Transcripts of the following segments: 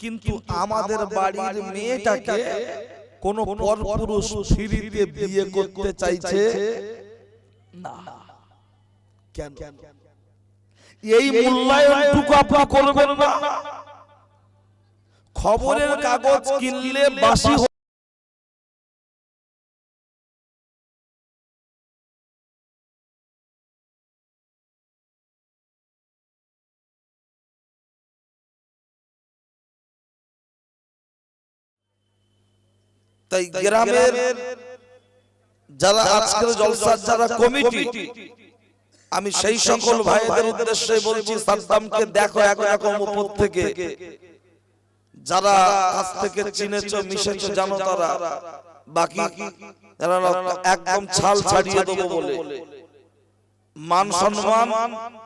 কিন্তু আমাদের বাড়ির মেয়েটাকে কোন পরপুরুষ সিঁড়িতে বিয়ে করতে চাইছে? না। কেন? এই মূল্যায়নটুকু আপনি করবেন না। খবরের কাগজ কিনলে বাসি তাই গ্রামের যারা আজকের জলসার যারা কমিটি আমি সেই সকল ভাইদের উদ্দেশ্যে বলছি সাদ্দামকে দেখো একরকম উপর থেকে। যারা কাছ থেকে চিনেছ মিশেছ জানো তারা। বাকি যারা একদম ছাল ছাড়িয়ে দেবো বলে। মান সম্মান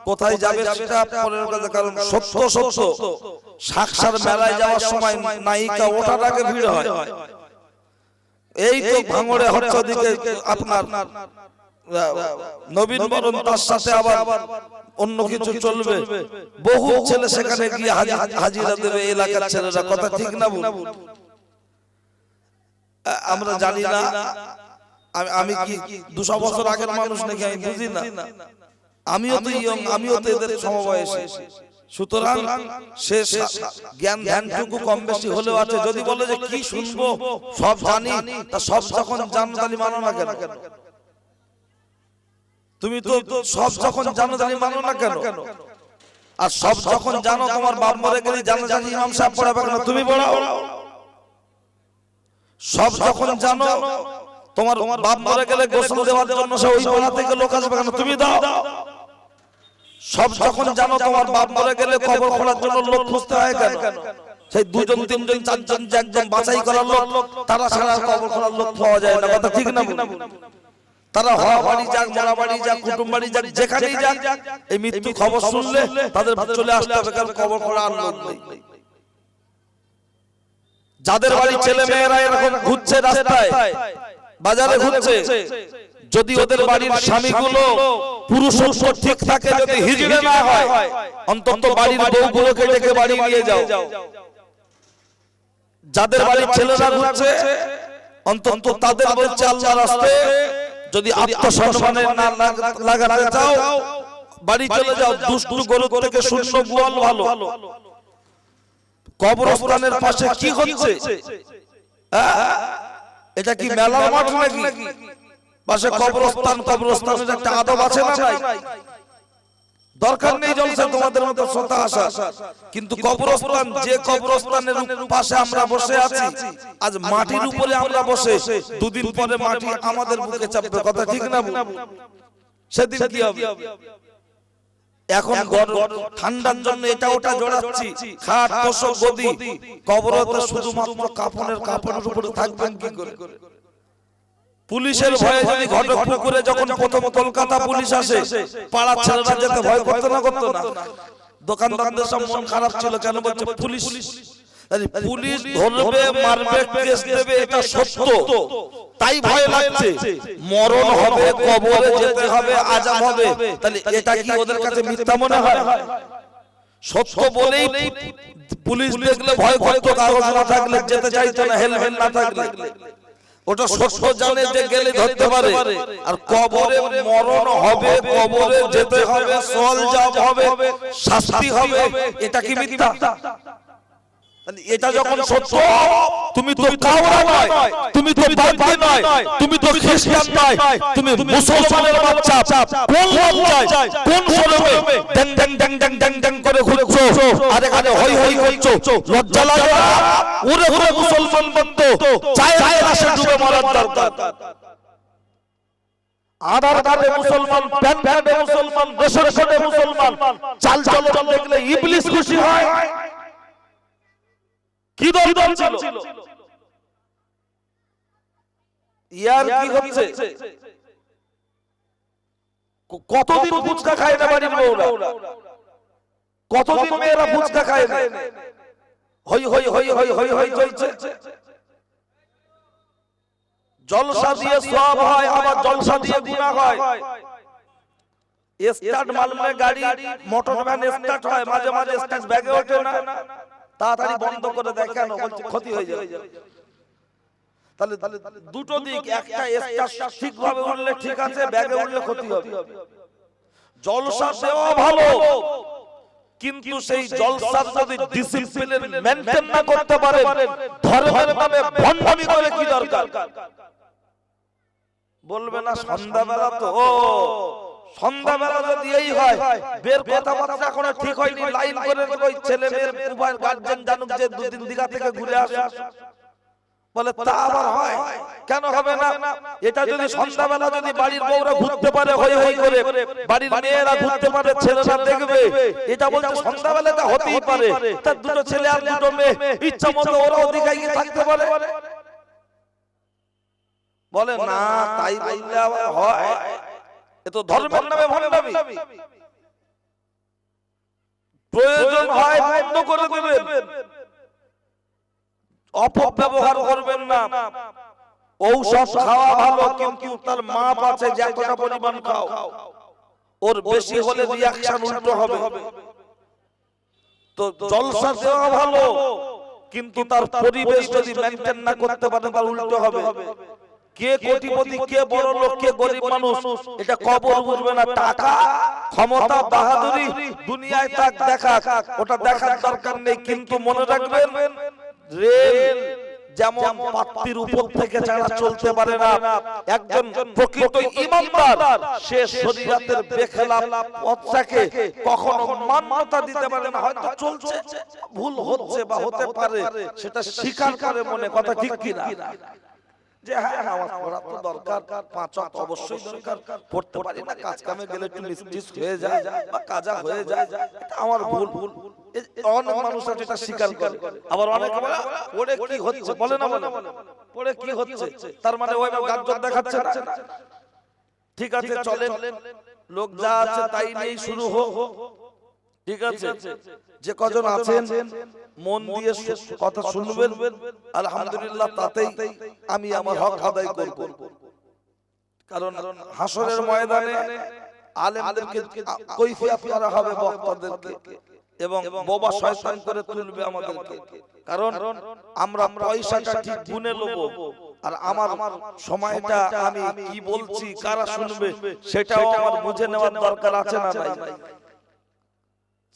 কোথায় যাবে সেটা পরের কথা কারণ সত্য সত্য সাক্ষার মেলায় যাওয়ার সময় নায়িকা ওঠার আগে ভিড় হয়। এই তো ভাঙড়ে হচ্ছে দিকে আপনার নবীন বরণ তার সাথে আবার অন্য কিছু চলবে। বহু ছেলে সেখানে গিয়ে হাজিরা দেবে এলাকার ছেলেরা। কথা ঠিক না আমরা জানি না। আমি আমি কি দুশো বছর আগের মানুষ নাকি আমি বুঝি না। আমিও তো ইয়ং আমিও তো এদের সমবয়সী। সুতরাং সে জ্ঞান ধ্যানটুকু কম বেশি হলেও আছে। যদি বলে যে কি শুনব সব জানি তা সব যখন জানো তাহলে মানো না কেন? তুমি তো সব যখন জানো তাহলে মানো না কেন? আর সব যখন জানো তোমার বাপ মরে গেলে জানো জানি ইমাম সাহেব পড়াবে কেন? তুমি পড়াও। সব যখন জানো তোমার বাপ মরে গেলে গোসল দেওয়ার জন্য সে ওই পাড়া থেকে লোক আসবে কেন? তুমি দাও দাও। সব যখন জানো তোমার বাপ মরে গেলে কবর খোলার জন্য লোক খুঁজতে হয় কেন? সেই দুজন তিনজন চারজন যে একজন বাছাই করার লোক তারা আর কবর খোলার লোক পাওয়া যায় না। কথা ঠিক না তারা হওয়া বাড়ি যাক মারা বাড়ি যাক কুটুম বাড়ি যাক যেখানেই যাক এই মৃত্যু খবর শুনলে তাদের চলে আসতে হবে কারণ কবর লোক নেই। যাদের বাড়ি ছেলে মেয়েরা এরকম ঘুরছে রাস্তায় বাজারে ঘুরছে যদি ওদের বাড়ির স্বামীগুলো পুরুষত্ব ঠিক থাকে যদি হিজড়ে না হয় অন্তত বাড়ির বউগুলোকে ডেকে বাড়ি নিয়ে যাও। যাদের বাড়ির ছেলেরা ঘুরছে অন্তত তাদের বলছে আল্লাহ রাস্তে যদি আত্মসম্মানের না লাগ- লাগাতে চাও বাড়ি চলে যাও দুষ্টু গরু থেকে শূন্য গোয়াল ভালো। কবরস্থানের পাশে কি হচ্ছে? হ্যাঁ? এটা কি মেলার মাঠ নাকি? পাশে কবরস্থান কবরস্থানের একটা আদব আছে না নাই দরকার নেই জলসা তোমাদের মতো শ্রোতা আসা কিন্তু কবরস্থান যে কবরস্থানের পাশে আমরা বসে আছি আজ মাটির উপরে আমরা বসে দুদিন পরে মাটি আমাদের বুকে চাপবে কথা ঠিক না সেদিন কি হবে? এখন ঠান্ডার জন্য এটা ওটা জড়াচ্ছি। খাট তোষক গদি। কবরতে শুধুমাত্র কাপড়ের কাপড়ের উপরে থাকবেন কি করে? পুলিশের ভয়ে যদি ঘটক পুকুরে যখন প্রথম কলকাতা পুলিশ আসে পাড়ার ছেলেরা যেতে ভয় করতো না করতো না। দোকানদারদের সব মন খারাপ ছিল কেন বলছে পুলিশ? পুলিশ? ধরবে মারবে কেস দেবে এটা সত্য। তাই ভয় লাগছে। মরণ হবে কবরে যেতে হবে আজাব হবে। তাহলে এটা কি ওদের কাছে মিথ্যা মনে হয়? সত্য বলেই পুলিশ দেখলে ভয় করতো কাগজ না থাকলে যেতে চাইতো না হেলমেট না। থাকলে। ওটা সত্য জানে যে গেলে ধরতে পারে। আর কবরে মরণ হবে কবরে যেতে হবে সল যাব হবে শাস্তি হবে এটা কি মিথ্যা? এটা যখন সত্য তুমি তো নয় তুমি তো নয় তুমি তো খ্রিস্টান নয় তুমি মুসলমানের বাচ্চা কোন লজ্জায় কোন শরমে ড্যাং ড্যাং ড্যাং ড্যাং ড্যাং ড্যাং করে ঘুরছো আর এখানে হই হই করছ লজ্জা লাগে না? ওরে ওরে মুসলমান বন্ধু চায় চায় রাশে ডুবে মরার দরকার। আধার কার্ডে মুসলমান প্যান মুসলমান মুসলমান চাল চলন দেখলে ইবলিস খুশি হয়। কি দরকার ছিল। ইয়ার কি হচ্ছে? কতদিন ফুচকা খায় না বাড়ির বউরা? কতদিন মেয়েরা ফুচকা খায় না? হই হই হই হই হই হই চলছে। জলসা দিয়ে সব হয় আবার জলসা দিয়ে গুনাহ হয়। স্টার্ট মারলে গাড়ি মোটর ভ্যান স্টার্ট হয় মাঝে মাঝে স্টার্ট ব্যাগে ওঠে না। তাড়াতাড়ি বন্ধ করে দেয় কেন বলছে ক্ষতি হয়ে যাবে। তাহলে দুটো দিক একটা স্টার ঠিকভাবে উঠলে ঠিক আছে ব্যাগে উঠলে ক্ষতি হবে। জলসা দেওয়া ভালো কিন্তু সেই জলসার যদি ডিসিপ্লিন মেনটেন না করতে পারে ধর্মের নামে ভণ্ডামি করে কি দরকার? বলবে না সন্ধ্যাবেলা তো ও। সন্ধ্যাবেলা যদি এই হয়, বের কথাবার্তা এখনও ঠিক হয়নি, লাইন করে ওই ছেলে মেয়ের উভয় গার্জেন জানুক যে দুদিন দিঘা থেকে ঘুরে আসে বলে, তা আবার হয়, কেন হবে না? এটা যদি সন্ধ্যাবেলা যদি বাড়ির বউরা ঘুরতে পারে, হই হই করে, বাড়ির মেয়েরা ঘুরতে পারে, ছেলেরা দেখবে, এটা বলতে সন্ধ্যাবেলাটা হতেই পারে। তার দুটো ছেলে আর দুটো মেয়ে, ইচ্ছা মতো ওরা ওদিকে গিয়ে থাকতে পারে। বলে, না, তাই বললে আবার হয়। এ তো ধর্মের নামে ভণ্ডামি। প্রয়োজন হয় বন্ধ করে দেবেন। অপব্যবহার করবেন না। ঔষধ খাওয়া ভালো কিন্তু তার মাপ আছে যে এতটা পরিমাণ খাও। ওর বেশি হলে রিয়াকশন উল্টো হবে। তো জলসা দেওয়া ভালো। কিন্তু তার পরিবেশ যদি মেনটেন না করতে পারে তার উল্টো হবে। কে কোটিপতি কে বড় লোক কে গরিব মানুষ এটা কবর বুঝবে না টাকা ক্ষমতা বাহাদুরি দুনিয়ায় তাক দেখা ওটা দেখার দরকার নেই কিন্তু মনে রাখবেন রেল যেমন পাত্তির উপর থেকে যারা চলতে পারে না। একজন প্রকৃত ইমানদার সে শরীয়তের বেখেলাফ পথটাকে কখনো মান্যতা দিতে পারে না হয়তো চলছে ভুল হচ্ছে বা হতে পারে সেটা স্বীকার করে মনে কথা ঠিক কিনা? যে হ্যাঁ নামাজ পড়া তো দরকার, পাঁচ অবশ্যই দরকার। পড়তে পারি না, কাজ কামে গেলে একটু হয়ে যায় বা কাজা হয়ে যায়, এটা আমার ভুল। ভুল অনেক মানুষ আছে, এটা স্বীকার করে। আবার অনেক পড়ে কি হচ্ছে? বলে না, বলে পড়ে কি হচ্ছে? তার মানে ওই দেখাচ্ছে ঠিক আছে, চলেন। লোক যা আছে তাই নিয়েই শুরু হোক। ঠিক আছে? যে কজন আছেন মন দিয়ে কথা শুনবেন। আলহামদুলিল্লাহ তাতেই আমি আমার হক আদায় করব। কারণ হাসরের ময়দানে আলেমদেরকে কৈফিয়ত করা হবে বক্তাদেরকে এবং বোবা শয়তান করে তুলবে আমাদেরকে। কারণ আমরা পয়সাটা ঠিক গুনে নেব। আর আমার সময়টা আমি কি বলছি কারা শুনবে সেটাও আমার বুঝে নেওয়ার দরকার আছে না নাই।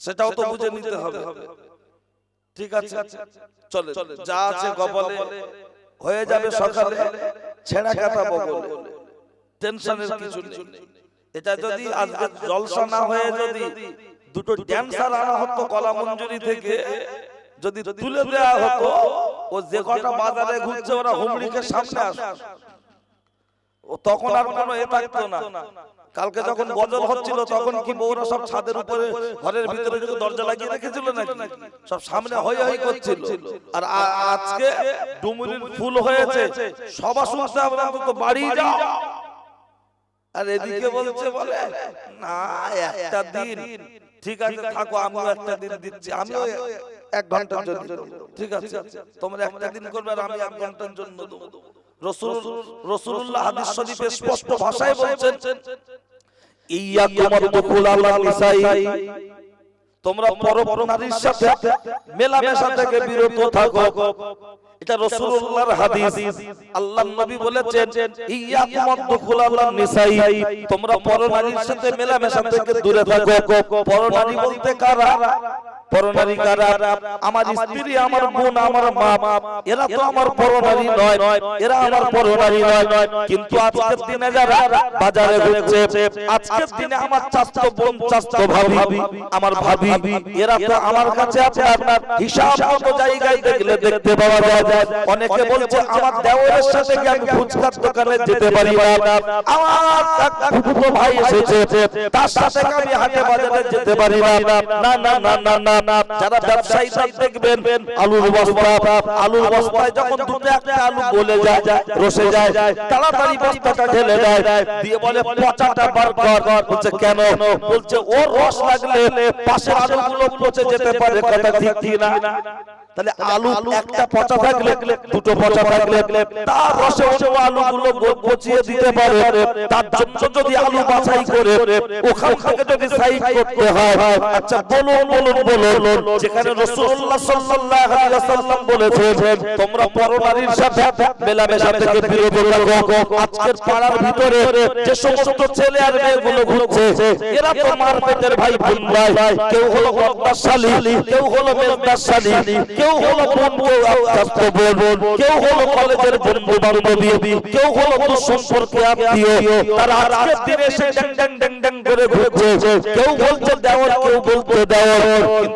সেটাও তো বুঝে নিতে হবে। ঠিক আছে। চলে যা আছে গবলে হয়ে যাবে সকালে। ছেঁড়া কাটা বগলে। টেনশনের কিছু নেই। এটা যদি আজকে জলসা না হয়ে যদি দুটো ড্যান্সার আনা হতো কলা মঞ্জুরি থেকে যদি তুলে দেওয়া হতো ও যে কটা বাজারে ঘুরছে ওরা হুমড়িকে সামনে আসে তখন আর কোনো এ থাকতো না। কালকে যখন বদল হচ্ছিল তখন কি বউরা সব ছাদের উপরে ঘরের ভিতরে দরজা লাগিয়ে রেখেছিল নাকি? সব সামনে হই হই করছিল। আর আজকে ডুমুরির ফুল হয়েছে। সবা শুনতে আমরা বাড়ি যাও। আর এদিকে বলছে বলে না একটা দিন। ঠিক আছে থাকো আমিও একটা দিন দিচ্ছি। আমিও এক ঘণ্টার জন্য ঠিক আছে তোমরা একটা দিন করবে আর আমি এক ঘণ্টার জন্য দেবো। রসুল রসুল্লাহ হাদিস শরীফে স্পষ্ট ভাষায় বলছেন ইয়াকুম আদ-দুখুল নিসাই। তোমরা পর নারীর সাথে মেলামেশা থেকে বিরত থাকো। এটা রাসূলুল্লাহর হাদিস। আল্লাহর নবী বলেছেন ইয়াকুম আদ-দুখুল নিসাই। তোমরা পর নারীর সাথে মেলামেশা থেকে দূরে থাকো। পর নারী বলতে কারা? আমার স্ত্রী আমার বোন আমার মা এরা তো আমার পরনারী নয় এরা আমার পরনারী নয় কিন্তু আজকের দিনে যারা বাজারে ঘুরছে আজকের দিনে আমার চাস্তো বোন চাস্তো ভাবি আমার ভাবি এরা তো আমার কাছে আপনার হিসাব মতো জায়গায় দেখলে দেখতে পাওয়া যায়। অনেকে বলছে আমার দেওরের সাথে কি আমি ফুচকার দোকানে যেতে পারি না? আমার এক ভাই এসেছে। তার সাথে আমি হাটে বাজারে যেতে পারি না না না না না যারা ব্যবসায়ী দেখবেন আলুর বস্তা আলুর বস্তায় যখন দুটো একটা আলু গলে যায় রসে যায় তাড়াতাড়ি বস্তাটা ঢেলে দেয় দিয়ে বলে পচাটা বার কর বলছে কেন? বলছে ওর রস লাগলে পাশের আলুগুলো পচে যেতে পারে কথা ঠিক না। তাহলে আলু একটা পচা থাকলে দুটো পচা থাকলে তার রসে অন্য আলুগুলো পচিয়ে দিতে পারে তার জন্য যদি আলু বাছাই করে ওখান থেকে যদি সাইড করতে হয় আচ্ছা বলুন বলুন বলুন যেখানে রাসূলুল্লাহ সাল্লাল্লাহু আলাইহি ওয়াসাল্লাম বলেছেন তোমরা পরনারীর সাথে মেলামেশা থেকে বিরত থাকো। আজকের পাড়ার ভিতরে যে সমস্ত ছেলে আর মেয়েগুলো ঘুরছে এরা তো মারপেটের ভাই বোন ভাই। কেউ হলো বদমাশালী কেউ হলো মেজদাশালী কেউ হলো বোন কেউ আত্মীয় বোন কেউ হলো কলেজের বন্ধু বান্ধবী কেউ হলো সম্পর্কে আত্মীয়। তারা আজকের দিনে এসে ড্যাং ড্যাং ড্যাং ড্যাং করে ঘুরছে। কেউ বলছে দেওয়ার কেউ বলতে দেওয়ার।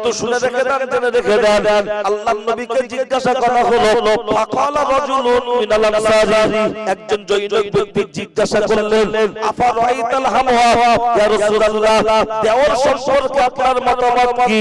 কিন্তু শুনে রেখে দেন জেনে রেখে দেন। আল্লাহ নবীকে জিজ্ঞাসা করা হলো ফাকালা রাজুলুন মিনাল আনসারি? একজন জৈনক ব্যক্তি জিজ্ঞাসা করলেন আফা রাইতাল হামহা ইয়া রাসূলুল্লাহ দেওয়ার সম্পর্কে আপনার মতামত কি?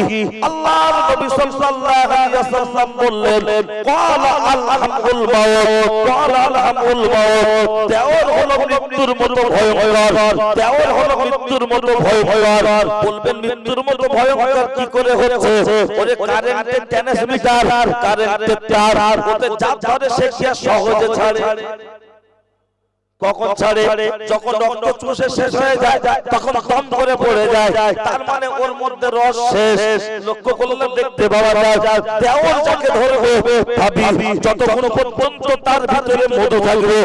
আল্লাহর নবী সাল্লাল্লাহু আলাইহি ওয়াসাল্লাম বললেন ক্বালা আলহামুল মাউত ক্বালা আলহামুল মাউত দেওয়ার হলো মৃত্যুর মতো ভয়ঙ্কর দেওয়ার হলো মৃত্যুর মতো ভয়ঙ্কর। বলবেন মৃত্যুর মতো ভয়ঙ্কর কি করে হচ্ছে ওরে কারেন্টের ট্রান্সমিটার কারেন্টের তার ওতে যা ধরে সে সহজে ছাড়ে। কখন ছাড়ে যখন রক্ত চুষে শেষ হয়ে যায় তখন দম করে পড়ে যায়। তার মানে ওর মধ্যে রস শেষ লক্ষ্য করলে দেখতে পাওয়া যায়। দেওয়াল যাকে ধরবে ভাবি যতক্ষণ পর্যন্ত তার ভিতরে মধু থাকবে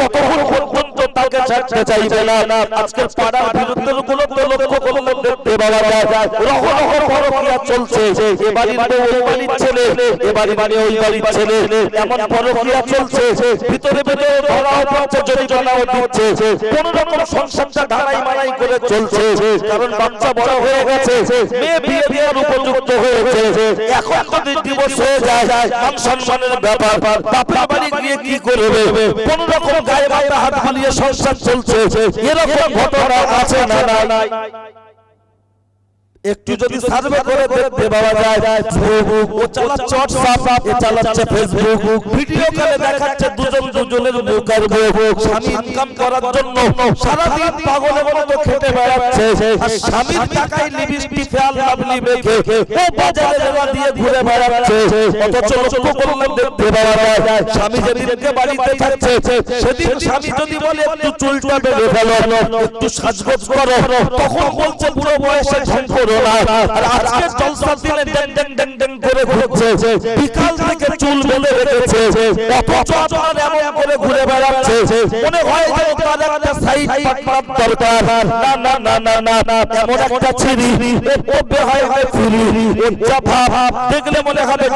ততক্ষণ পর্যন্ত তাকে ছাড়তে চাইবে না। আজকের পাড়ার বিরুদ্ধে গুলো তো লক্ষ্য করলে দেখতে পাওয়া যায়। রহ রহ পরকিয়া চলছে? এ বাড়ির বউ ওই বাড়ির ছেলে এ বাড়ির মানে ওই বাড়ির ছেলে এমন পরকিয়া চলছে? ভিতরে ভিতরে ধরাও পড়ছে যদি দিচ্ছে। কোন রকম সংসারটা ধারাই মারাই করে চলছে। কারণ বাচ্চা বড় হয়ে গেছে। মেয়ে বিয়ে উপযুক্ত হয়েছে। এখন যদি দিবস হয়ে যায়, মান সম্মানের ব্যাপার। বাপের বাড়ি গিয়ে কি করবে? কোন রকম গায়ে হাত হালিয়ে সংসার চলছে। এরকম ঘটনা আছে না নাই? একটু যদি সার্ভে করে দেখতে পাওয়া যায় ফেসবুক ও চালাচ্ছে হোয়াটসঅ্যাপ এ চালাচ্ছে ফেসবুক ভিডিও কলে দেখাচ্ছে দুজন দুজনের মুখ আর মুখ স্বামী ইনকাম করার জন্য সারা দিন পাগলের মতো খেটে বেড়াচ্ছে। আর স্বামীর টাকায় লিপস্টিক ফেয়াল লাভলি মেখে ও বাজারে মেলা দিয়ে ঘুরে বেড়াচ্ছে। অথচ লক্ষ্য করলে দেখতে পাওয়া যায় স্বামী যেদিনকে বাড়িতে থাকছে সেদিন স্বামী যদি বলে একটু চুলটা বেঁধে ফেলো একটু সাজগোজ করো তখন বলছে পুরো বয়সে ঢং করো। না আর আজকে জলসার দিনে ড্যাং ড্যাং ড্যাং ড্যাং করে ঘুরছে। বিকাল থেকে চুল বেঁধে রেখেছে। অথচ এমন করে ঘুরে বেড়াচ্ছে। মনে হয় যে তার একটা দেখলে মনে হবে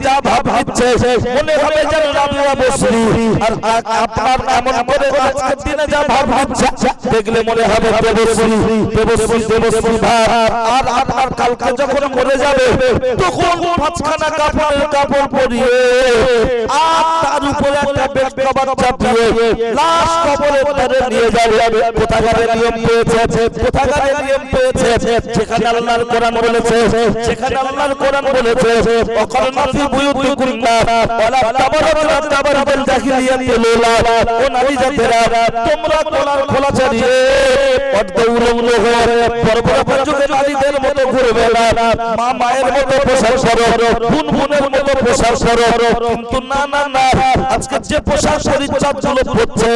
যা ভাব হচ্ছে মনে হবে আপনার এমন করে আজকের দিনে যা ভাব হচ্ছে দেখলে মনে হবে আর আপনার কালকে যখন মরে যাবে, তখন পাঁচখানা আর তার উপরে একটা লাশ কবরে তারে নিয়ে যাবে। কোথাকারে নিয়ম পেয়েছে? কোথাকারে নিয়ম পেয়েছে? যেখানে আল্লাহর কোরআন বলেছে, যেখানে আল্লাহর কোরআন বলেছে অকরনা ফি বুয়ুতিকুন্না ওয়ালা তাবারাতুনা তাবারাতুল জাহিলিয়াতি লুলা ও নারী জাতেরা, তোমরা কোলার খোলা ছাড়িয়ে পদ্মউলঙ্গ হয়ে পরপর যুগে নারীদের মায়ের মতো পোশাক করো, বোন বোনের মতো পোশাক করো। কিন্তু না না না, আজকে যে পোশাক পরিচ্ছদগুলো পড়ছে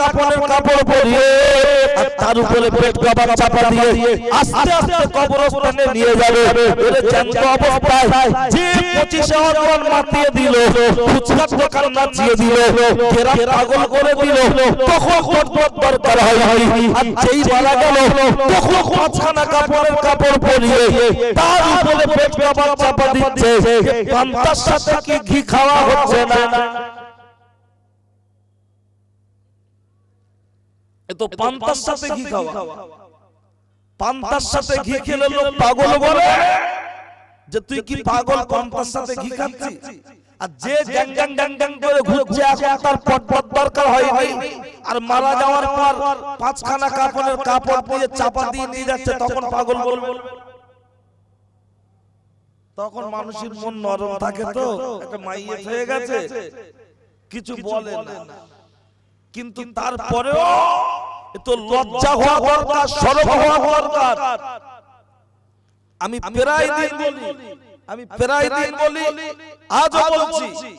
কাপড়ের কাপড় পরিয়ে তার উপরে পেট কভার চাপা দিয়ে আস্তে আস্তে কবরস্থানে নিয়ে যাবে। এর জ্যান্ত অবস্থায় যে পঁচিশে অর্পণ মাতিয়ে দিল। ফুচকার দোকান নাচিয়ে দিল কেরা পাগল করে দিল, তখন খটমট দরকার হয় আর যেই মারা গেল, তখন পাঁচখানা কাপড়ের কাপড় পরিয়ে তার উপরে পেট কভার চাপা দিচ্ছে। পান্তার সাথে কি ঘি খাওয়া হচ্ছে না? এ তো পান্তার সাথে ঘি খাওয়া। পান্তার সাথে ঘি খেলে লোক পাগল বলে? যে তুই কি পাগল পান্তার সাথে ঘি খাচ্ছিস? আর যে গ্যাং গ্যাং গ্যাং গ্যাং করে ঘুরছে এখন তার পটপট দরকার হয়নি। আর মারা যাওয়ার পর পাঁচখানা কাপড়ের কাপড় দিয়ে চাপা দিয়ে নিয়ে যাচ্ছে তখন পাগল বলবে। তখন মানুষের মন নরম থাকে তো একটা মাইয়ে হয়ে গেছে। কিছু বলে না। কিন্তু তারপরেও তো লজ্জা হওয়া দরকার সরব হওয়া দরকার। আমি প্রায় দিন বলি আমি প্রায় দিন বলি আজও বলছি।